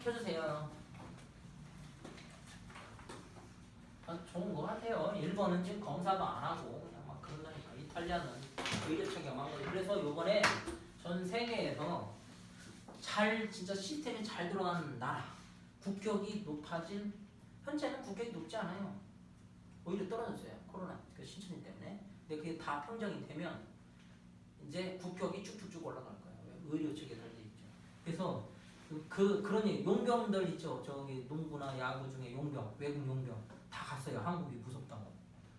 켜주세요. 아, 좋은 거 같아요. 일본은 지금 검사도 안 하고 그냥 막 그런다니까. 이탈리아는 의료체계 막 그래서 요번에 전 세계에서 잘 진짜 시스템이 잘 들어가는 나라 국격이 높아진 현재는 국격이 높지 않아요. 오히려 떨어졌어요. 코로나 그 신천지 때문에. 근데 그게 다 평정이 되면 이제 국격이 쭉쭉쭉 올라갈 거예요. 왜? 의료 체계 달려 있죠. 그래서 그, 그 얘기, 용병들 있죠. 저기 농구나 야구 중에 용병, 외국 용병 다 갔어요. 한국이 무섭다고.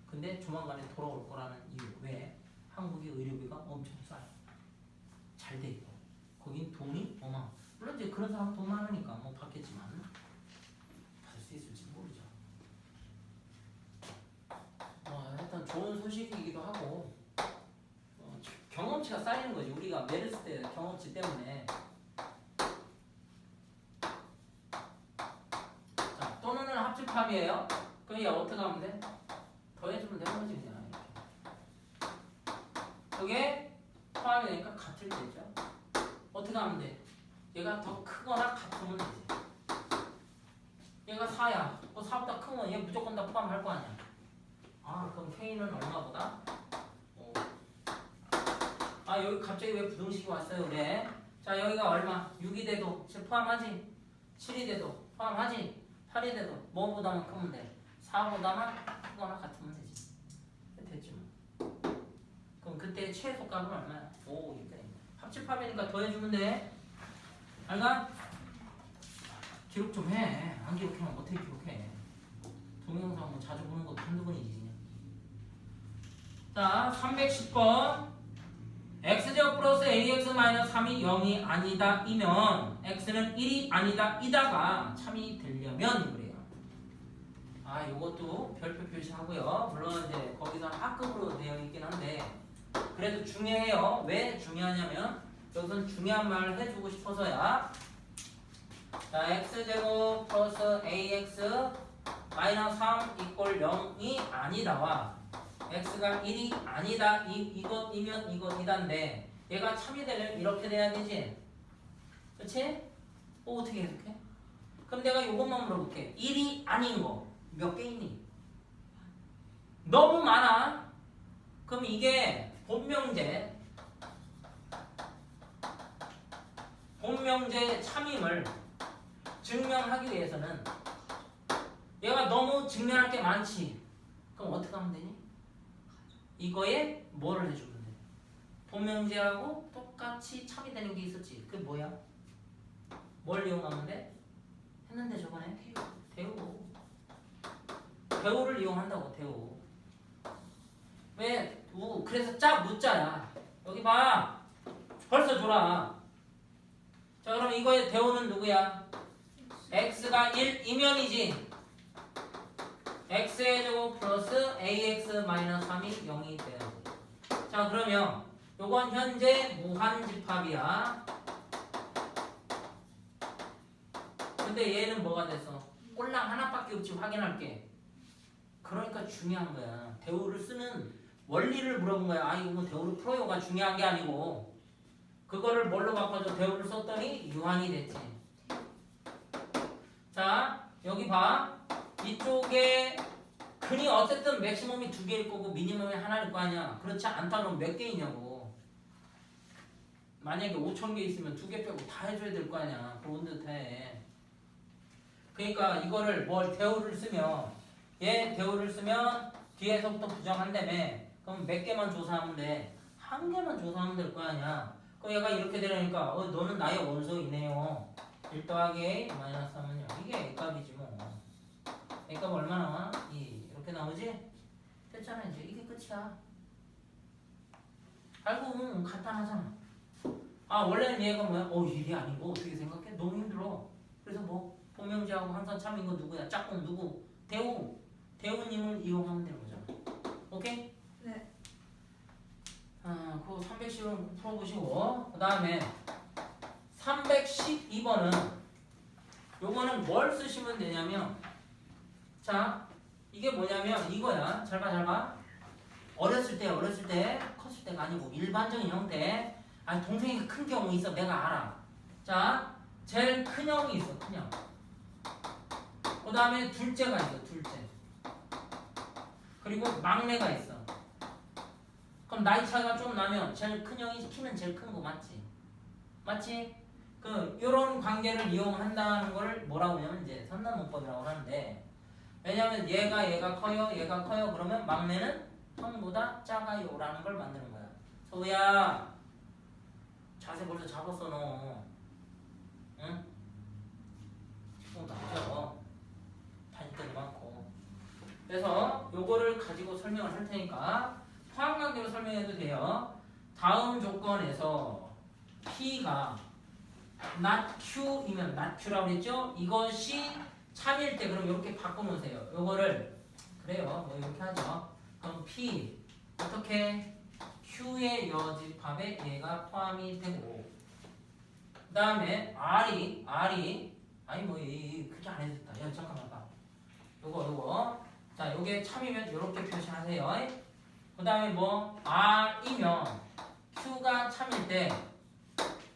근데 조만간에 돌아올 거라는 이유. 왜? 한국의 의료비가 엄청 싸요. 잘 돼 있고. 거긴 돈이 어마. 물론 이제 그런 사람 돈 많으니까 뭐 받겠지만 받을 수 있을지 모르죠. 어, 일단 좋은 소식이기도 하고 어, 경험치가 쌓이는 거지. 우리가 메르스 때 경험치 때문에. 3이에요? 그럼 얘 어떻게 하면 돼? 더해주면 되는 거지 그냥 이렇게. 포함이 되니까 같을 때죠 어떻게 하면 돼? 얘가 더 크거나 같으면 되지 얘가 4야 그 어, 4보다 크면 얘 무조건 다 포함할 거 아니야 아 그럼 K는 얼마보다? 오. 아 여기 갑자기 왜 부등식이 왔어요 왜? 자 여기가 얼마? 6이 돼도 지금 포함하지? 7이 돼도 포함하지? 8이 돼도 뭐보다만 크면 돼? 4보다만 크거나 같으면 되지. 됐지 뭐. 그럼 그때 최소 값은 얼마야? 5 이렇게 합집합이니까 더해주면 돼. 알가? 기록 좀 해. 안 기록하면 어떻게 기록해? 동영상 뭐 자주 보는 것도 한두 번이지. 자, 310번. X제곱 플러스 ax 마이너스 3이 0이 아니다 이면 x는 1이 아니다 이다가 참이 되려면 그래요. 아, 요것도 별표 표시하고요. 물론 이제 거기서 학급으로 되어 있긴 한데 그래도 중요해요. 왜 중요하냐면 여기서는 중요한 말을 해주고 싶어서야. 자, x제곱 플러스 ax 마이너스 3 이꼴 0이 아니다와 x가 1이 아니다 이, 이것이면 이것이단데 얘가 참이 되려면 이렇게 돼야 되지 그렇지? 어, 어떻게 해석해? 그럼 내가 이것만 물어볼게 1이 아닌 거 몇 개 있니? 너무 많아 그럼 이게 본명제 본명제 참임을 증명하기 위해서는 얘가 너무 증명할 게 많지. 그럼 어떻게 하면 되니? 이거에 뭐를 해주면 돼? 본명제하고 똑같이 참이 되는 게 있었지. 그게 뭐야? 뭘 이용하면 돼? 했는데 저번에 대우. 대우를 이용한다고 대우. 왜? 우. 그래서 짜 무자야. 여기 봐. 벌써 줘라. 자 그럼 이거의 대우는 누구야? x가 1이면이지. x의 제곱 플러스 ax 마이너스 3이 0이 돼야 돼. 자 그러면 요건 현재 무한집합이야. 근데 얘는 뭐가 됐어? 꼴랑 하나밖에 없지 확인할게. 그러니까 중요한 거야. 대우를 쓰는 원리를 물어본 거야. 아 이거 뭐 대우를 풀어요가 중요한 게 아니고 그거를 뭘로 바꿔줘? 대우를 썼더니 유한이 됐지. 자 여기 봐. 이쪽에 근이 어쨌든 맥시멈이 두 개일 거고 미니멈이 하나일 거 아니야. 그렇지 않다 그러면 몇 개이냐고. 만약에 5천 개 있으면 두 개 빼고 다 해줘야 될 거 아니야. 그런 듯해. 그러니까 이거를 뭘 대우를 쓰면 얘 대우를 쓰면 뒤에서부터 부정한다며. 그럼 몇 개만 조사하면 돼. 한 개만 조사하면 될 거 아니야. 그럼 얘가 이렇게 되려니까 어 너는 나의 원소이네요. 1 더하기 마이너스 3은요. 이게 A값이지 뭐. A값 얼마 나와? 2 이렇게 나오지? 됐잖아 이제 이게 끝이야. 알고 간단하잖아. 아 원래는 얘가 뭐야? 어 일이 아니고 어떻게 생각해? 너무 힘들어. 그래서 뭐 본명제하고 항상 참인 거 누구야? 짝꿍 누구? 대우. 대우님을 이용하면 되는 거잖아. 오케이? 네. 아, 그거 310은 풀어보시고 그 다음에 312번은 요거는 뭘 쓰시면 되냐면 자 이게 뭐냐면 이거야 잘 봐 잘 봐 어렸을 때 어렸을 때 컸을 때가 아니고 일반적인 형태 아니 동생이 큰 경우 있어 내가 알아 자 제일 큰 형이 있어, 큰 형. 그 다음에 둘째가 있어, 둘째. 그리고 막내가 있어. 그럼 나이 차이가 좀 나면 제일 큰 형이 키는 제일 큰 거 맞지? 맞지? 그 이런 관계를 이용한다는 걸 뭐라고 하냐면 이제 선단문법이라고 하는데 왜냐면 얘가 얘가 커요, 얘가 커요. 그러면 막내는 형보다 작아요라는 걸 만드는 거야. 소우야, 자세 벌써 잡았어 너. 응? 또 나죠. 다닐 때도 많고. 그래서 요거를 가지고 설명을 할 테니까 포함관계로 설명해도 돼요. 다음 조건에서 P가 not Q이면 not Q라고 했죠? 이것이 참일 때 그럼 이렇게 바꿔놓으세요. 요거를 그래요. 뭐 이렇게 하죠. 그럼 P 어떻게 Q의 여집합에 얘가 포함이 되고 그 다음에 R이 R이 아니 뭐 이- 이- 그렇게 안 해도 됐다. 야 잠깐만 봐. 요거 요거 자 요게 참이면 이렇게 표시하세요. 그 다음에 뭐 R이면 Q가 참일 때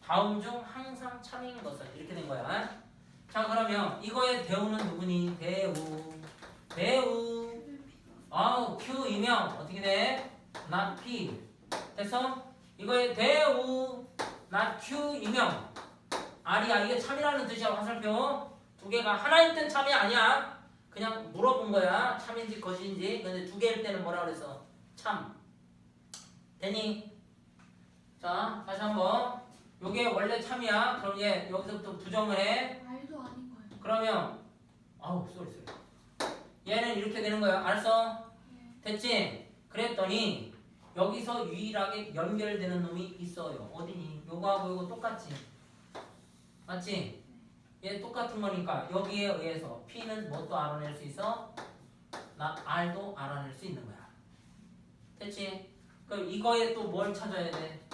다음 중 항상 참인 것은 이렇게 된 거야. 자 그러면 이거의 대우는 누구니? 대우. 대우. 아우 Q이면 어떻게 돼? not P. 됐어? 이거의 대우. Not Q이면 R이야 이게 참이라는 뜻이야 화살표. 두 개가 하나일 땐 참이 아니야. 그냥 물어본 거야. 참인지 것인지. 근데 두 개일 때는 뭐라 그랬어? 참. 되니? 자 다시 한번. 요게 원래 참이야. 그럼 얘 여기서부터 부정을 해. 그러면 아우 쏘리 쏘리 얘는 이렇게 되는 거야 알았어? 됐지? 그랬더니 여기서 유일하게 연결되는 놈이 있어요 어디니? 요거하고 요거 똑같지? 맞지? 얘 똑같은 거니까 여기에 의해서 P는 뭣도 알아낼 수 있어? 나 R도 알아낼 수 있는 거야 됐지? 그럼 이거에 또 뭘 찾아야 돼?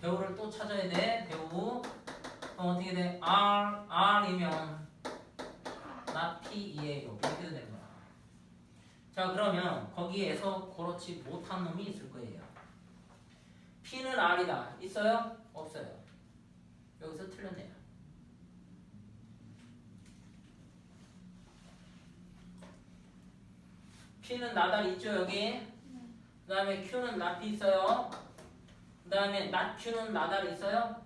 배우를 또 찾아야 돼 배우 그럼 어떻게 돼? R, R이면 나 P이에요. 이렇게 되는 거야. 자 그러면 거기에서 그렇지 못한 놈이 있을 거예요. P는 R이다. 있어요? 없어요. 여기서 틀렸네요. P는 나달 있죠 여기? 그 다음에 Q는 나피 있어요. 그 다음에 Q는 나달 있어요.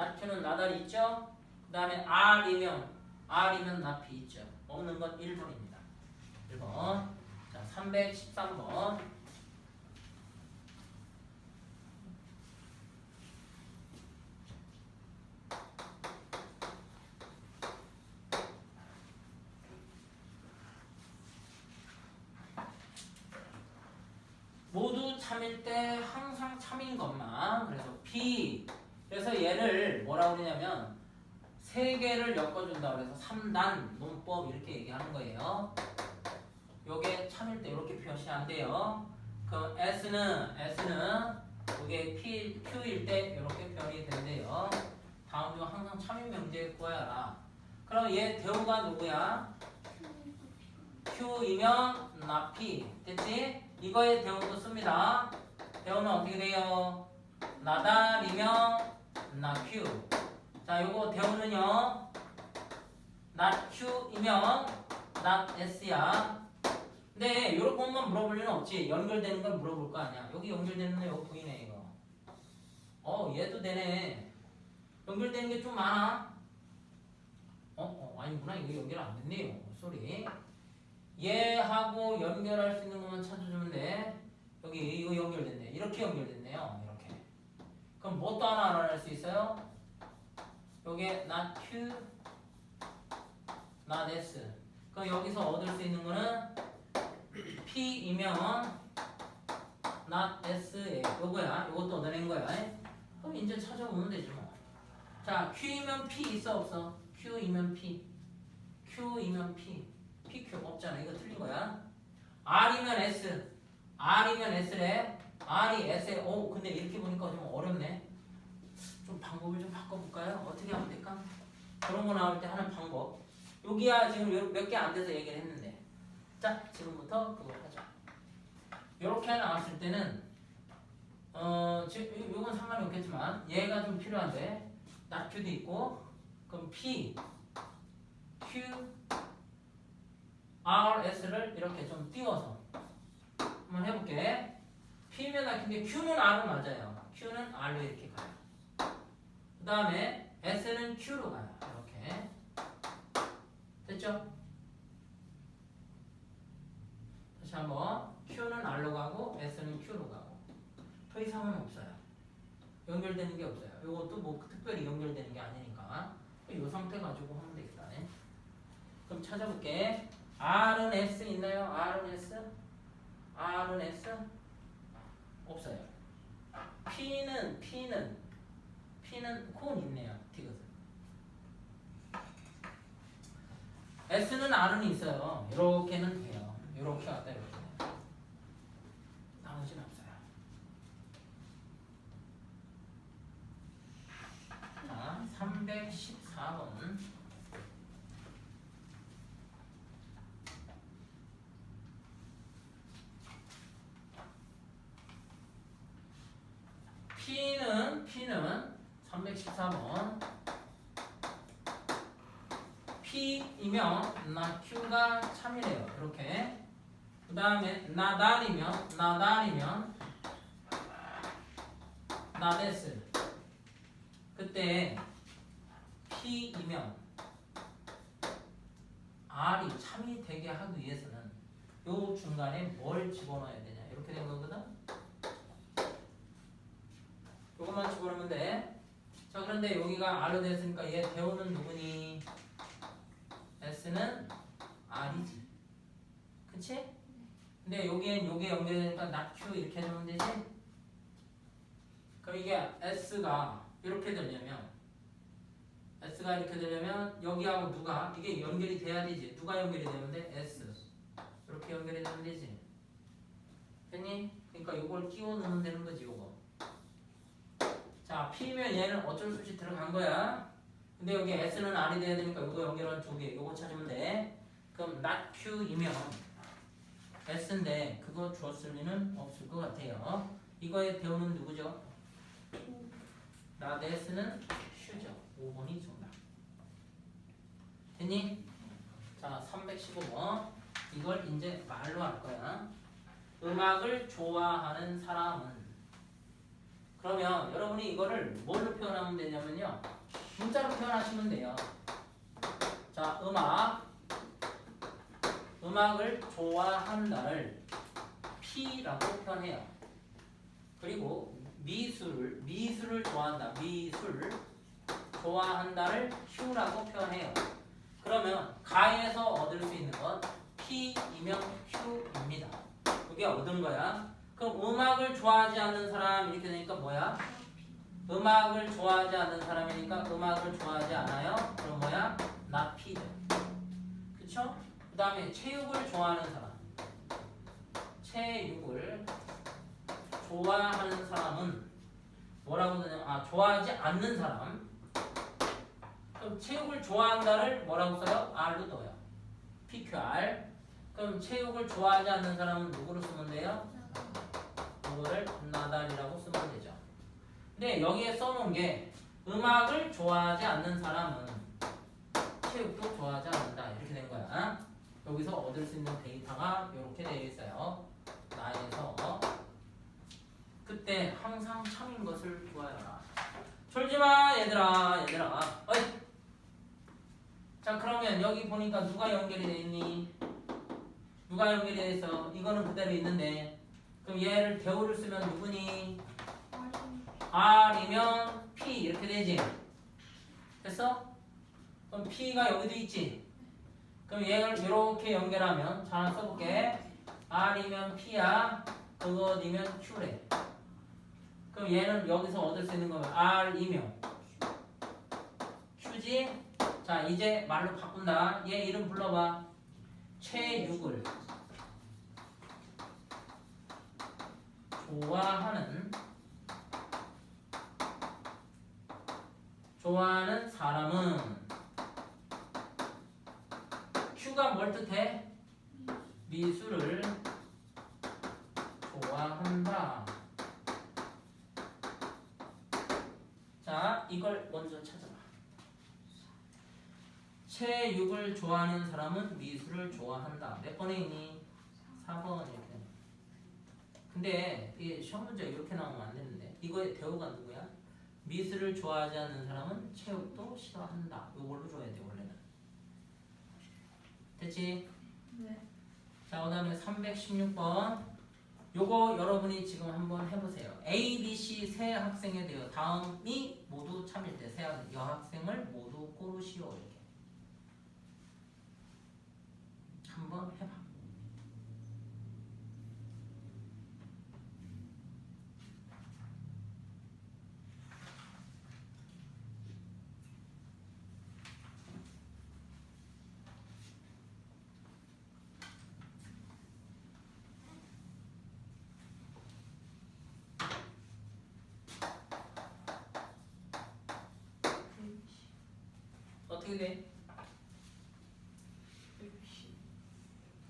Q는 나달이 있죠. 그 다음에 R이면 R이면 나피 있죠. 없는 건 1번입니다. 1번. 자, 313번. 모두 참일 때 항상 참인 것만 그래서 P 그래서 얘를 뭐라고 그러냐면 세 개를 엮어준다 그래서 3단 논법 이렇게 얘기하는 거예요. 요게 참일 때 이렇게 표시한대요. 그럼 S는 S는 요게 P, Q일 때 이렇게 표현이 된대요. 다음 중 항상 참인 명제 구하여라. 그럼 얘 대우가 누구야? Q이면 나 P 됐지? 이거의 대우도 씁니다. 대우는 어떻게 돼요? 나달이면 나 Q. 자, 요거 대우는요. not Q이면 not S야. 근데 요런 것만 물어볼 일은 없지. 연결되는 걸 물어볼 거 아니야. 여기 연결되는 거 여기 보이네 이거. 어, 얘도 되네. 연결되는 게 좀 많아. 어, 어, 아니구나. 이거 연결 안 됐네요. 쏘리. 얘하고 연결할 수 있는 것만 찾아주면 돼. 여기 이거 연결됐네. 이렇게 연결됐네요. 그럼 뭣도 하나 알아낼 수 있어요? 요게 not Q, not S. 그럼 여기서 얻을 수 있는 거는 P이면 not S예요. 요거야. 요것도 얻어낸 거야. 그럼 이제 찾아오면 되지 뭐. 자, Q이면 P 있어 없어? Q이면 P. Q이면 P. PQ 없잖아. 이거 틀린 거야. R이면 S. R이면 S래. R이 S에 오 근데 이렇게 보니까 좀 어렵네. 좀 방법을 좀 바꿔볼까요? 어떻게 하면 될까? 그런 거 나올 때 하는 방법. 여기야 지금 몇 개 안 돼서 얘기를 했는데. 자 지금부터 그거 하자. 이렇게 나왔을 때는 어 지금 요- 요건 상관이 없겠지만 얘가 좀 필요한데 Q도 있고 그럼 P, Q, R, S를 이렇게 좀 띄워서 한번 해볼게. P면 Q인데 Q는 R은 맞아요. Q는 R로 이렇게 가요. 그 다음에 S는 Q로 가요. 이렇게 됐죠? 다시 한번 Q는 R로 가고 S는 Q로 가고 더 이상은 없어요. 연결되는 게 없어요. 이것도 뭐 특별히 연결되는 게 아니니까 이 상태 가지고 하면 되겠다. 네. 그럼 찾아볼게. R은 S 있나요? R은 S? R은 S? 없어요. P는 P는 P는 콘 있네요. 디귿. S는 R은 있어요. 이렇게는 돼요. 이렇게 왔다 이렇게. 나머지는 없어요. 자, 314번. P는 P는 314번. P이면 나 Q가 참이래요. 이렇게. 그 다음에 나달이면 나달이면 나데스. 그때 P이면 R이 참이 되게 하기 위해서는 요 중간에 뭘 집어넣어야 되냐 이렇게 된 거거든. 요것만 집어넣으면 돼. 자 그런데 여기가 R로 됐으니까 얘 대우는 누구니? S는 R이지. 그치? 근데 여기엔 요게 연결되니까 Q 이렇게 해주면 되지? 그럼 이게 S가 이렇게 되려면 S가 이렇게 되려면 여기하고 누가 이게 연결이 돼야 되지 누가 연결이 돼? S 이렇게 연결이 되면 되지 됐니? 그러니까 이걸 끼워 넣으면 되는 거지 요거 자 P면 얘는 어쩔 수 없이 들어간 거야 근데 여기 S는 R이 돼야 되니까 요거 연결한 두개 요거 찾으면 돼 그럼 not Q이면 S인데 그거 주었을 리는 없을 것 같아요 이거에 배우는 누구죠? 나데스는 슈죠. 5번이 정답. 됐니? 자, 315번. 이걸 이제 말로 할 거야. 음악을 좋아하는 사람은 그러면 여러분이 이거를 뭘로 표현하면 되냐면요. 문자로 표현하시면 돼요. 자, 음악 음악을 좋아한다를 P라고 표현해요. 그리고 미술을 미술을 좋아한다. 미술 좋아한다를 Q라고 표현해요. 그러면 가에서 얻을 수 있는 건 P이면 Q입니다. 그게 얻은 거야. 그럼 음악을 좋아하지 않는 사람 이렇게 되니까 뭐야? 음악을 좋아하지 않는 사람이니까 음악을 좋아하지 않아요. 그럼 뭐야? 나 P죠. 그쵸? 그 다음에 체육을 좋아하는 사람. 체육을 좋아하는 사람은 뭐라고 되냐? 아 좋아하지 않는 사람. 그럼 체육을 좋아한다를 뭐라고 써요? R로 넣어요. PQR. 그럼 체육을 좋아하지 않는 사람은 누구로 쓰면 돼요? 이거를 나달이라고 쓰면 되죠. 근데 여기에 써놓은 게 음악을 좋아하지 않는 사람은 체육도 좋아하지 않는다 이렇게 된 거야. 여기서 얻을 수 있는 데이터가 이렇게 되어 있어요. 나에서 그때 항상 참인 것을 좋아해라. 졸지마 얘들아 얘들아. 어이. 자 그러면 여기 보니까 누가 연결이 돼 있니? 누가 연결이 돼 있어? 이거는 그대로 있는데 그럼 얘를 대우를 쓰면 누구니? R이면 P 이렇게 되지. 됐어? 그럼 P가 여기도 있지. 그럼 얘를 이렇게 연결하면 자 하나 써볼게. R이면 P야. 그것이면 Q래. 그럼 얘는 여기서 얻을 수 있는 거면 R이면 Q지? 자 이제 말로 바꾼다. 얘 이름 불러봐. 최육을 좋아하는 좋아하는 사람은 Q가 뭘 뜻해? 미술을 좋아한다. 자, 이걸 먼저 찾아. 체육을 좋아하는 사람은 미술을 좋아한다. 몇 번에 있니? 4번 이렇게. 근데 이 시험 문제 이렇게 나오면 안 되는데 이거의 대우가 누구야? 미술을 좋아하지 않는 사람은 체육도 싫어한다. 이걸로 줘야 돼 원래는. 됐지? 네. 자, 그 다음에 316번. 요거 여러분이 지금 한번 해보세요. A, B, C 세 학생에 대해 다음이 모두 참일 때 세 여학생을 모두 고르시오 이렇게. 한번 해봐. 어떻게 돼?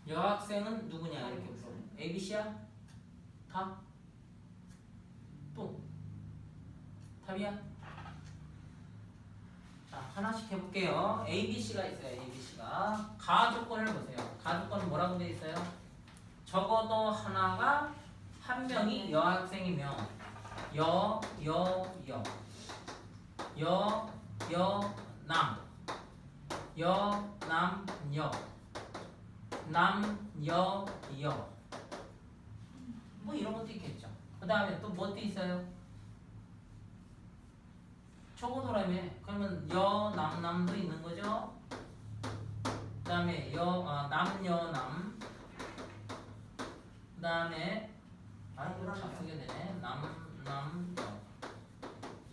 여학생은 누구냐 이렇게 물어. A, B, C야? 다? 또? 답이야? 자 하나씩 해볼게요. A, B, C가 있어요. A, B, C가 가 조건을 보세요. 가 조건은 뭐라고 돼 있어요? 적어도 하나가 한 명이 여학생이면 여, 여, 여, 여, 여, 남, 여, 남, 여. 남, 여, 여. 뭐 이런 것도 있겠죠. 그 다음에 또뭐또 있어요? 적어도라며. 그러면 여, 남, 남도 있는 거죠. 그 다음에 여, 아, 남, 여, 남. 그 다음에 아, 이거 잘 쓰게 되네. 남, 남, 여.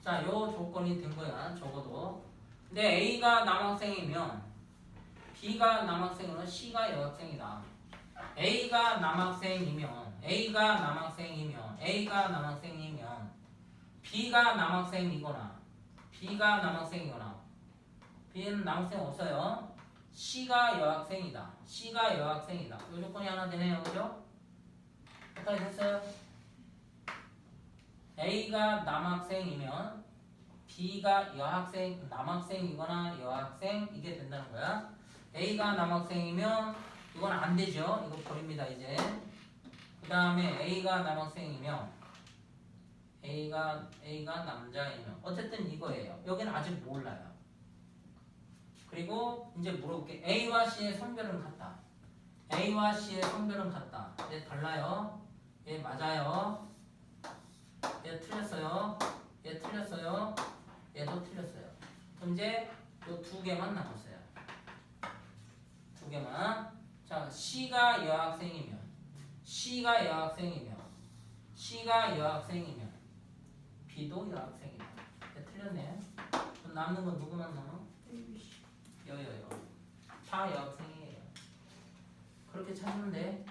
자, 요 조건이 된 거야. 적어도. 근데 A가 남학생이면 B가 남학생으로 C가 여학생이다. A가 남학생이면 A가 남학생이면 A가 남학생이면 B가 남학생이거나 B가 남학생이거나 B는 남학생 없어요. C가 여학생이다. C가 여학생이다. 이 조건이 하나 되네요. 그죠? 어떻게 됐어요? A가 남학생이면 B가 여학생, 남학생이거나 여학생 이게 된다는 거야. A가 남학생이면 이건 안 되죠. 이거 버립니다 이제. 그 다음에 A가 남학생이면 A가 A가 남자이면 어쨌든 이거예요. 여기는 아직 몰라요. 그리고 이제 물어볼게. A와 C의 성별은 같다. A와 C의 성별은 같다. 얘 달라요. 얘 맞아요. 얘 틀렸어요. 얘 틀렸어요. 얘도 틀렸어요. 그럼 이제 요 두 개만 남았어요. 두 개만. 자, C가 여학생이면, C가 여학생이면, C가 여학생이면, B도 여학생이다. 네, 틀렸네. 그럼 남는 건 누구만 남아? 여여여. 다 여학생이에요. 그렇게 돼.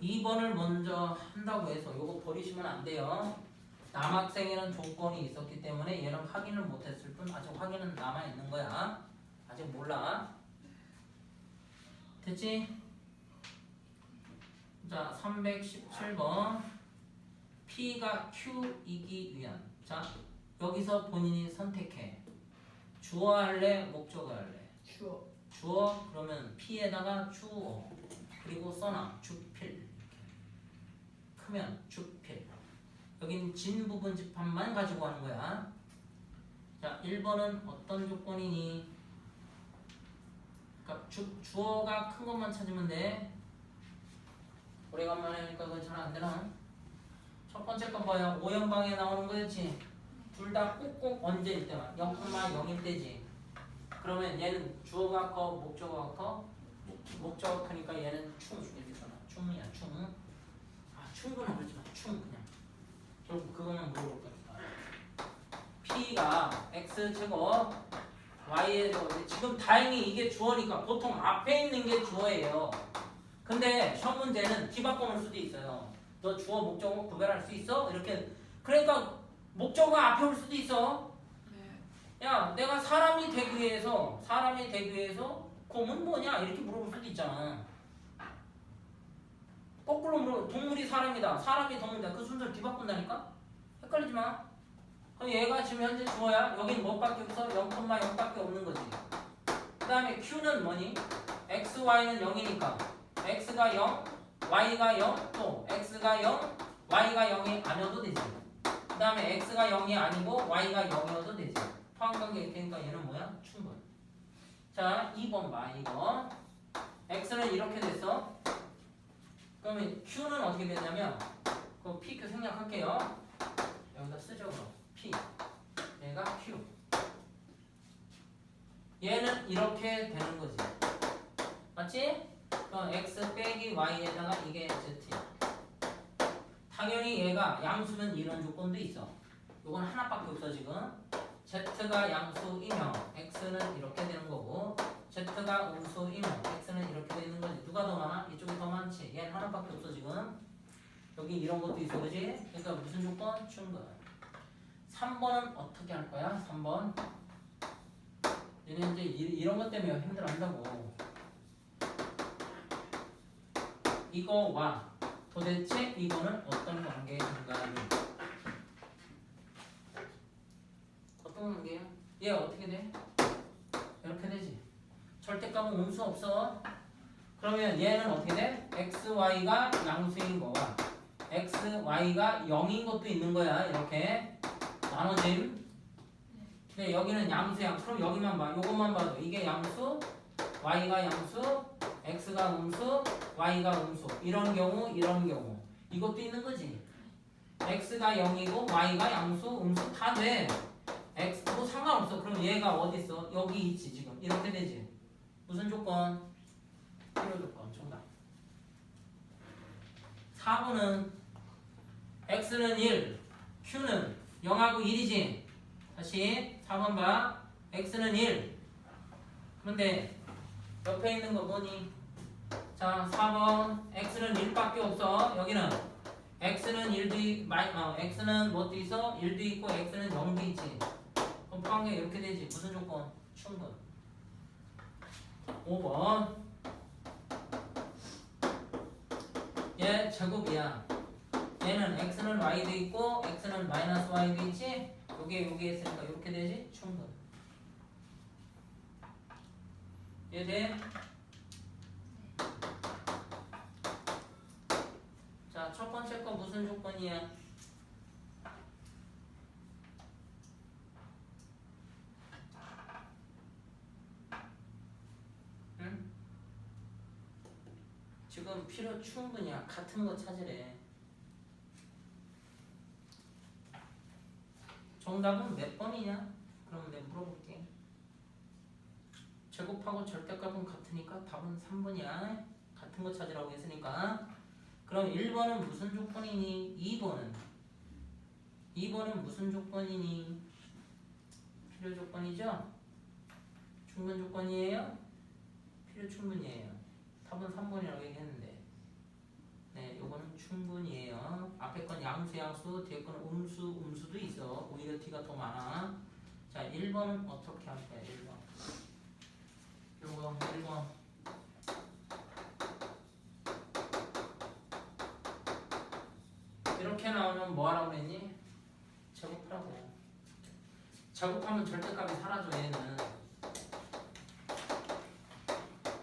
2번을 먼저 한다고 해서 요거 버리시면 안 돼요. 남학생이라는 조건이 있었기 때문에 얘는 확인을 못했을 뿐 아직 확인은 남아 있는 거야. 아직 몰라. 됐지? 자, 317번. P가 Q이기 위한. 자, 여기서 본인이 선택해. 주어 할래? 목적어 할래? 주어. 주어 그러면 P에다가 주어 그리고 써놔 주필. 크면 주필 여긴 진 부분 집합만 가지고 하는 거야. 자 1번은 어떤 조건이니? 그러니까 주, 주어가 큰 것만 찾으면 돼. 오래간만에 하니까 그거 잘 안 되나? 첫 번째 거 봐요 오연방에 나오는 거였지? 둘 다 꼭꼭 언제일 때만. 0,0일 때지. 그러면 얘는 주어가 커 목적어가 커? 목적어 크니까 얘는 충 이렇게 써놔. 충이야 충. 아, 충분한 그러지 마. 충 그냥. 결국 그거만 물어볼 거니까. P가 x 제곱 y의 제곱. 지금 다행히 이게 주어니까 보통 앞에 있는 게 주어예요. 근데 시험 문제는 뒤바꿔놓을 수도 있어요. 너 주어 목적어 구별할 수 있어? 이렇게. 그러니까 목적어가 앞에 올 수도 있어. 네. 야, 내가 사람이 되기 위해서 사람이 되기 위해서 곰은 뭐냐 이렇게 물어볼 수도 있잖아. 거꾸로 물어 동물이 사람이다. 사람이 동물이다. 그 순서를 뒤바꾼다니까? 헷갈리지 마. 그럼 얘가 지금 현재 주어야. 여긴 뭐밖에 없어? 0,0밖에 없는 거지. Q는 뭐니? X, Y는 0이니까 X가 0, Y가 0, 또 X가 0, Y가 0이 아니어도 되지. 그 다음에 X가 0이 아니고 Y가 0이어도 되지. 포함관계 있으니까 얘는 뭐야? 충분. 자, 2번 봐, 이거. X는 이렇게 됐어. 그러면 Q는 어떻게 되냐면, 그 PQ 생략할게요. 여기다 쓰죠, 그럼. P. 얘가 Q. 얘는 이렇게 되는 거지. 맞지? 어, X 빼기 Y에다가 이게 Z야. 당연히 얘가 양수는 이런 조건도 있어. 요건 하나밖에 없어 지금. Z가 양수이면 X는 이렇게 되는 거고 Z가 음수이면 X는 이렇게 되는 거지. 누가 더 많아? 이쪽이 더 많지. 얘는 하나밖에 없어 지금. 여기 이런 것도 있어 그지? 그러니까 무슨 조건? 충분. 3번은 어떻게 할 거야? 3번. 얘는 이제 이- 이런 것 때문에 힘들어 한다고. 이거와 도대체 이거는 어떤 관계인가를 어떤 관계야? 얘 어떻게 돼? 이렇게 되지. 절대값은 음수 없어. 그러면 얘는 어떻게 돼? x, y가 양수인 거와 x, y가 0인 것도 있는 거야. 이렇게 나눠짐. 근데 여기는 양수야. 그럼 여기만 봐. 요것만 봐도 이게 양수, y가 양수, x가 음수, y가 음수. 이런 경우, 이런 경우. 이것도 있는 거지. x가 0이고 y가 양수, 음수 다 돼. x 뭐 상관없어. 그럼 얘가 어디 있어? 여기 있지 지금. 이렇게 되지. 무슨 조건? 필요 조건. 정답. 4번은 x는 1, q는 0하고 1이지. 다시 4번 봐. x는 1. 그런데 옆에 있는 거 뭐니? 자, 4번 x는 1밖에 없어. 여기는 x는 1도 있, 마이, 어, x는 뭐도 있어? 1도 있고 x는 0도 있지. 그럼 포함계 이렇게 되지. 무슨 조건? 충분. 5번 얘 제곱이야. 얘는 x는 y도 있고 x는 마이너스 y도 있지. 요게 요게 있으니까 이렇게 되지. 충분. 얘 돼? 자, 첫 번째 거 무슨 조건이야? 응? 지금 필요 충분이야. 같은 거 찾으래. 정답은 몇 번이냐? 그럼 내가 물어볼게. 제곱하고 절대값은 같으니까 답은 3번이야. 같은 거 찾으라고 했으니까. 그럼 1번은 무슨 조건이니? 2번은 2번은 무슨 조건이니? 필요 조건이죠? 충분 조건이에요? 필요 충분이에요. 답은 3번이라고 얘기했는데 네, 요거는 충분이에요. 앞에 건 양수 양수, 뒤에 건 음수 음수도 있어. 오히려 뒤가 더 많아. 자, 1번은 어떻게 할 거야? 1번. 요거 1번. 이렇게 나오면 뭐 하라고 그랬니? 제곱하라고. 제곱하면 절대값이 사라져 얘는.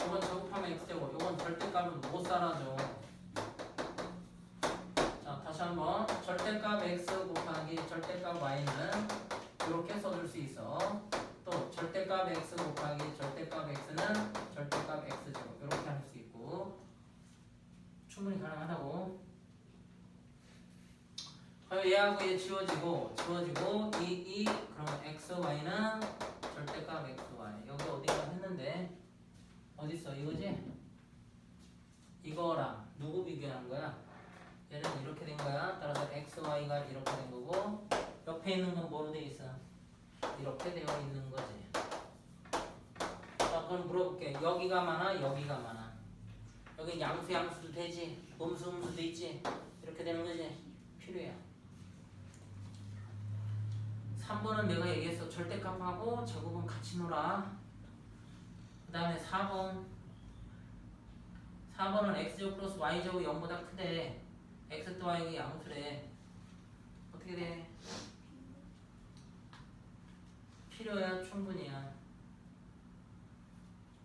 이건 제곱하면 x제곱, 이건 절대값은 못 사라져. 자, 다시 한번 절대값 x 곱하기 절대값 y는 이렇게 써줄 수 있어. 또 절대값 x 곱하기 절대값 x는 절대값 x제곱 이렇게 할 수 있고 충분히 가능하다고. 그럼 얘하고 얘 지워지고 지워지고 이, 이 그러면 x, y는 절대값 x, y 여기 어디가 했는데 어디 있어 이거지? 이거랑 누구 비교하는 거야? 얘는 이렇게 된 거야. 따라서 x, y가 이렇게 된 거고 옆에 있는 건 뭐로 돼 있어? 이렇게 되어 있는 거지. 자 그럼 물어볼게. 여기가 많아? 여기가 많아? 여기 양수 양수도 되지. 음수 음수도 있지. 이렇게 되는 거지. 필요해. 3번은 내가 얘기했어. 절대값하고 제곱은 같이 놀아. 그 다음에 4번. 4번은 x제곱 플러스 y제곱 0보다 크대. X 또 y가 양수래. 어떻게 돼? 필요야? 충분이야?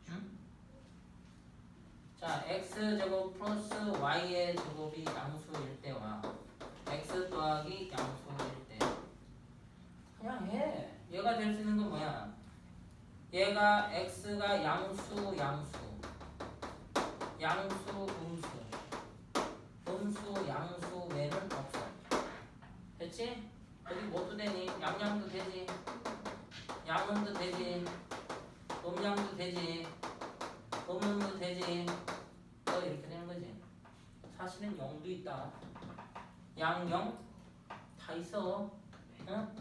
응? 자 x 제곱 플러스 y의 제곱이 양수일 때와 x 더하기 양수일 때 그냥 해. 얘가 될 수 있는 건 뭐야? 얘가 x가 양수 양수 양수 음수 양수 외는 없어. 됐지? 여기 뭐도 되니? 양양도 되지. 양음도 되지. 음양도 되지. 음음도 되지. 어 이렇게 되는 거지. 사실은 영도 있다. 양영 다 있어. 응?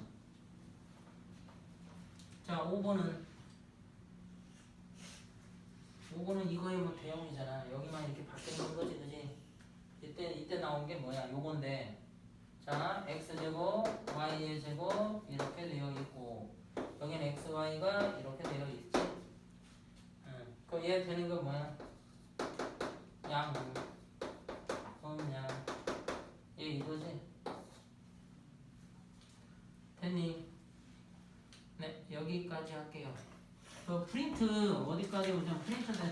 자 5번은 5번은 이거의 뭐 대형이잖아. 여기만 이렇게 바뀌어 있는 거지, 그지? 이때 이때 나온 게 뭐야? 요건데. 자, x 제곱, y 제곱 이렇게 되어 있고 여기는 x, y가 이렇게 되어 있지. 응. 그럼 얘 되는 건 뭐야? 양, 음, 양. 얘 이거지. 됐니? 네, 여기까지 할게요. 그 프린트 어디까지 오죠? 프린트 된